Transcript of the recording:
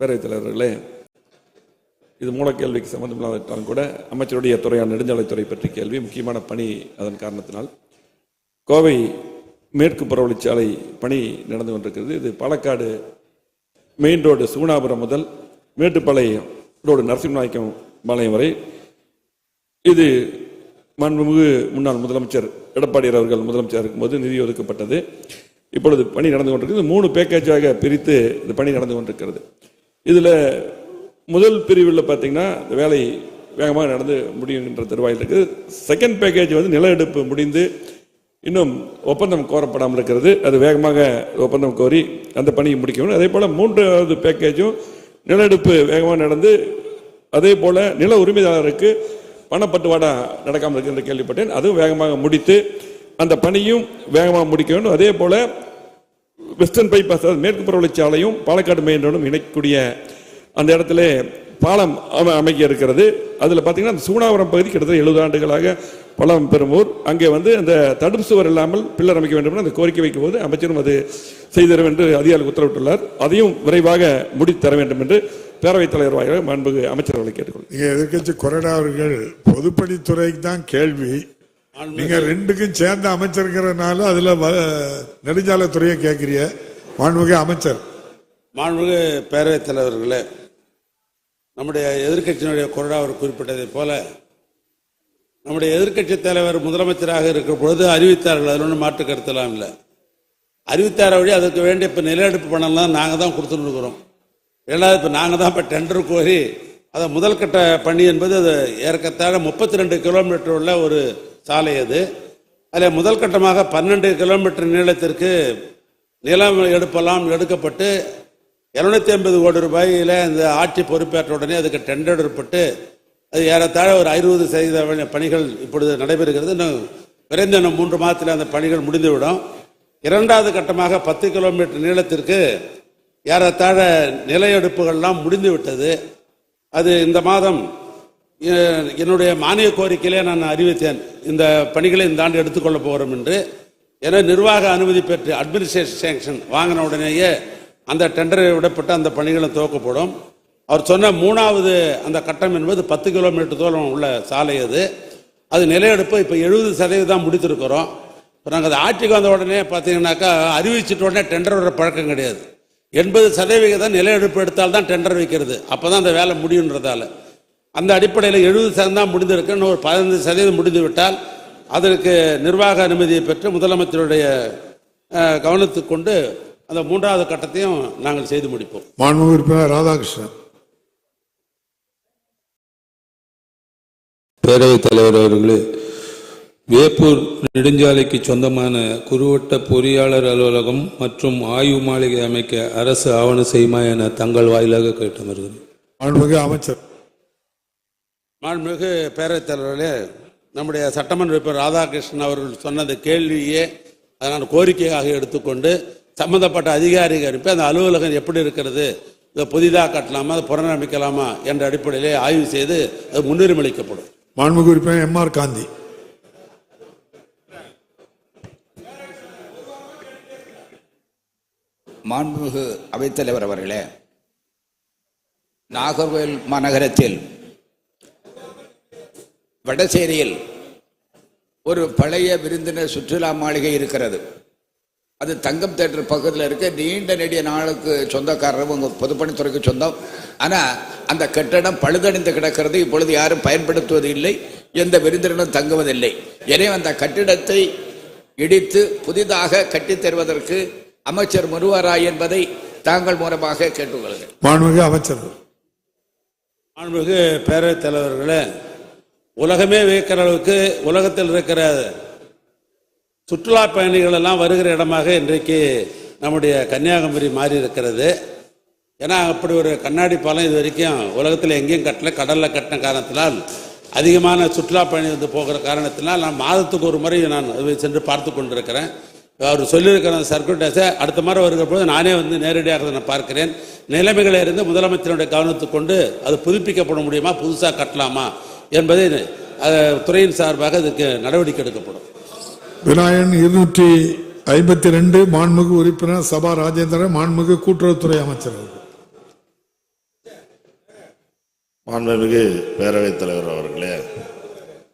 பேரவைத் தலைவர்களே இது மூலக்கேள்விக்கு சம்பந்தமில்லாவிட்டாலும் கூட அமைச்சருடைய துறையான நெடுஞ்சாலைத்துறை பற்றி கேள்வி முக்கியமான பணி அதன் காரணத்தினால். கோவை மேற்கு புறவழிச்சாலை பணி நடந்து கொண்டிருக்கிறது. இது பாலக்காடு மெயின் ரோடு சுகுணாபுரம் முதல் மேட்டுப்பாளையம் ரோடு நரசிம்மநாயக்கம் பாளையம் வரை. இது மாண்புமிகு முன்னாள் முதலமைச்சர் எடப்பாடியார் அவர்கள் முதலமைச்சர் இருக்கும்போது நிதி ஒதுக்கப்பட்டது. இப்பொழுது பணி நடந்து கொண்டிருக்கிறது. மூணு பேக்கேஜாக பிரித்து இந்த பணி நடந்து கொண்டிருக்கிறது. இதில் முதல் பிரிவில் பார்த்தீங்கன்னா இந்த வேலை வேகமாக நடந்து முடியுங்கிற தருவாயில் இருக்குது. செகண்ட் பேக்கேஜ் வந்து நில எடுப்பு முடிந்து இன்னும் ஒப்பந்தம் கோரப்படாமல் இருக்கிறது. அது வேகமாக ஒப்பந்தம் கோரி அந்த பணியை முடிக்கணும். அதே போல் மூன்றாவது பேக்கேஜும் நில எடுப்பு வேகமாக நடந்து அதே போல் நில உரிமையாளருக்கு பணப்பட்டுவாடா நடக்காமல் இருக்கு என்று கேள்விப்பட்டேன். அதுவும் வேகமாக முடித்து அந்த பணியும் வேகமாக முடிக்க வேண்டும் அதே போல் வெஸ்டர்ன் பைபாஸ் அதாவது மேற்கு புறவழிச்சாலையும் பாலக்காடு மெயின் இணைக்கக்கூடிய அந்த இடத்துல பாலம் அமைக்க இருக்கிறது அதில் பார்த்தீங்கன்னா அந்த சூனாவரம் பகுதி கிட்டத்தட்ட எழுபது ஆண்டுகளாக பலம் பெறும் ஊர். அங்கே வந்து அந்த தடுப்பு சுவர் இல்லாமல் பில்லர் அமைக்க வேண்டும் என்று அந்த கோரிக்கை வைக்கும் போது அமைச்சரும் அது செய்தரும் என்று அதிகாரிகள் உத்தரவிட்டுள்ளார். அதையும் விரைவாக முடித்து தர வேண்டும் என்று பேரவைத் தலைவர் வாயிலாக மாண்புகு அமைச்சர் அவர்களை கேட்டுக்கொள்கிறேன். எதிர்கட்சி கொறடா அவர்கள் பொதுப்பணித்துறைக்கு தான் கேள்வி. நீங்க ரெண்டுக்கும் சேர்ந்து அமைச்சருங்கிறதுனால அதுல நெடுஞ்சாலைத்துறையை கேட்கிறீங்க மாண்புமிகு அமைச்சர். மாண்புமிகு பேரவைத் தலைவர்களே நம்முடைய எதிர்க்கட்சியினுடைய கொறடா அவர் குறிப்பிட்டதைப் போல நம்முடைய எதிர்க்கட்சி தலைவர் முதலமைச்சராக இருக்கிற பொழுது அறிவித்தார்கள் அதில் ஒன்றும் மாற்று கருத்தெல்லாம் இல்லை. அறிவித்தார வழி அதுக்கு வேண்டிய இப்போ நிலநடுப்பு பணம்லாம் நாங்கள் தான் கொடுத்துட்டு இருக்கிறோம். ரெண்டாவது இப்போ நாங்கள் தான் இப்போ டெண்டர் கோரி அதை முதல் கட்ட பணி என்பது அது ஏற்கத்தாழ முப்பத்தி ரெண்டு கிலோமீட்டர் உள்ள ஒரு சாலை அது. அதில் முதல் கட்டமாக பன்னெண்டு கிலோமீட்டர் நீளத்திற்கு நிலம் எடுப்பெல்லாம் எடுக்கப்பட்டு இரநூத்தி ஐம்பது கோடி ரூபாயில் இந்த ஆட்சி பொறுப்பேற்ற உடனே அதுக்கு டெண்டர் எடுப்பட்டு அது ஏறத்தாழ ஒரு அறுபது சதவீத பணிகள் இப்பொழுது நடைபெறுகிறது. இன்னும் விரைந்த இன்னும் மூன்று மாதத்தில் அந்த பணிகள் முடிந்துவிடும். இரண்டாவது கட்டமாக பத்து கிலோமீட்டர் நீளத்திற்கு ஏறத்தாழ நில எடுப்புகள்லாம் முடிந்து விட்டது அது இந்த மாதம் என்னுடைய மானிய கோரிக்கையிலே நான் அறிவித்தேன். இந்த பணிகளை இந்த ஆண்டு எடுத்துக்கொள்ள போகிறோம் என்று. என நிர்வாக அனுமதி பெற்று அட்மினிஸ்ட்ரேஷன் சேங்ஷன் வாங்கின உடனேயே அந்த டெண்டரை விடப்பட்டு அந்த பணிகளும் துவக்கப்படும். அவர் சொன்ன மூணாவது அந்த கட்டம் என்பது பத்து கிலோமீட்டர் தூரம் உள்ள சாலை அது. அது நிலையெடுப்பு இப்போ எழுபது சதவீதம் முடித்திருக்கிறோம். இப்போ நாங்கள் அது ஆட்சிக்கு வந்த உடனே பார்த்தீங்கன்னாக்கா அறிவிச்சிட்ட உடனே டெண்டர் வர பழக்கம் கிடையாது. எண்பது சதவீதம் நிலையெடுப்பு எடுத்தால் தான் டெண்டர் வைக்கிறது. அப்போ தான் அந்த வேலை முடியுன்றதால. அந்த அடிப்படையில் எழுபது சதவீதம் தான் முடிந்திருக்கு இன்னும் ஒரு பதினைந்து சதவீதம் முடிந்து விட்டால் அதற்கு நிர்வாக அனுமதியை பெற்று முதலமைச்சருடைய அஹ், கவனத்துக்கு கொண்டு அந்த மூன்றாவது கட்டத்தையும் நாங்கள் செய்து முடிப்போம். மாண்புமிகு உறுப்பினர் ராதாகிருஷ்ணன். பேரவைத் தலைவர் அவர்களே வேப்பூர் நெடுஞ்சாலைக்கு சொந்தமான குறுவட்ட பொறியாளர் அலுவலகம் மற்றும் ஆய்வு மாளிகை அமைக்க அரசு ஆவணம் செய்யுமா என தங்கள் வாயிலாக கேட்டு வருகிறேன். அமைச்சர். மாண்புமிகு பேரவைத் தலைவர்களே நம்முடைய சட்டமன்ற உறுப்பினர் ராதாகிருஷ்ணன் அவர்கள் சொன்னது கேள்வியே. அதை நான் கோரிக்கையாக எடுத்துக்கொண்டு சம்பந்தப்பட்ட அதிகாரிகள் அனுப்பி அந்த அலுவலகம் எப்படி இருக்கிறது இதை புதிதாக கட்டலாமா அதை புனரமைக்கலாமா என்ற அடிப்படையிலே ஆய்வு செய்து அது முன்னுரிமை அளிக்கப்படும். மாண்புமிகு உறுப்பினர் எம் ஆர் காந்தி. மாண்புமிகு அவைத்தலைவர் அவர்களே நாகர்கோவில் மாநகரத்தில் வடசேரியில் ஒரு பழைய விருந்தினர் சுற்றுலா மாளிகை இருக்கிறது. அது தங்கம் தேட்டர் பக்கத்தில் இருக்க. நீண்ட நெடிய நாளுக்கு சொந்தக்காரர் உங்க பொதுப்பணித்துறைக்கு சொந்தம். ஆனா அந்த கட்டடம் பழுதடைந்து கிடக்கிறது. இப்பொழுது யாரும் பயன்படுத்துவது இல்லை. எந்த விருந்தினரும் தங்குவதில்லை. எனவே அந்த கட்டிடத்தை இடித்து புதிதாக கட்டித் தருவதற்கு அமைச்சர் முருவாரா என்பதை தாங்கள் மூலமாக கேட்டுக்கொள்கிறேன். மாண்புமிகு அமைச்சர். மாண்புமிகு பேரவைத் தலைவர்களே உலகமே வியக்கிற அளவுக்கு உலகத்தில் இருக்கிற சுற்றுலா பயணிகள் எல்லாம் வருகிற இடமாக இன்றைக்கு நம்முடைய கன்னியாகுமரி மாறி இருக்கிறது. ஏன்னா அப்படி ஒரு கண்ணாடி பாலம் இது வரைக்கும் உலகத்தில் எங்கேயும் கட்டல. கடலில் கட்டின காரணத்தினால் அதிகமான சுற்றுலா பயணி வந்து போகிற காரணத்தினால் நான் மாதத்துக்கு ஒரு முறை நான் சென்று பார்த்து கொண்டிருக்கிறேன். அவர் சொல்லியிருக்கிற அந்த சர்க்குலேட்டர்ஸை அடுத்த முறை வருகிற பொழுது நானே வந்து நேரடியாக அதை நான் பார்க்கிறேன் நிலைமைகளை இருந்து முதலமைச்சருடைய கவனத்துக்கு கொண்டு அது புதுப்பிக்கப்பட முடியுமா புதுசாக கட்டலாமா என்பதை துறையின் சார்பாக அதுக்கு நடவடிக்கை எடுக்கப்படும் விநாயகன் இருநூற்றி ஐம்பத்தி ரெண்டு மாண்புமிகு உறுப்பினர் சபா ராஜேந்திரன் மாண்புமிகு கூட்டுறவுத்துறை அமைச்சர். மாண்புமிகு பேரவைத் தலைவர் அவர்களே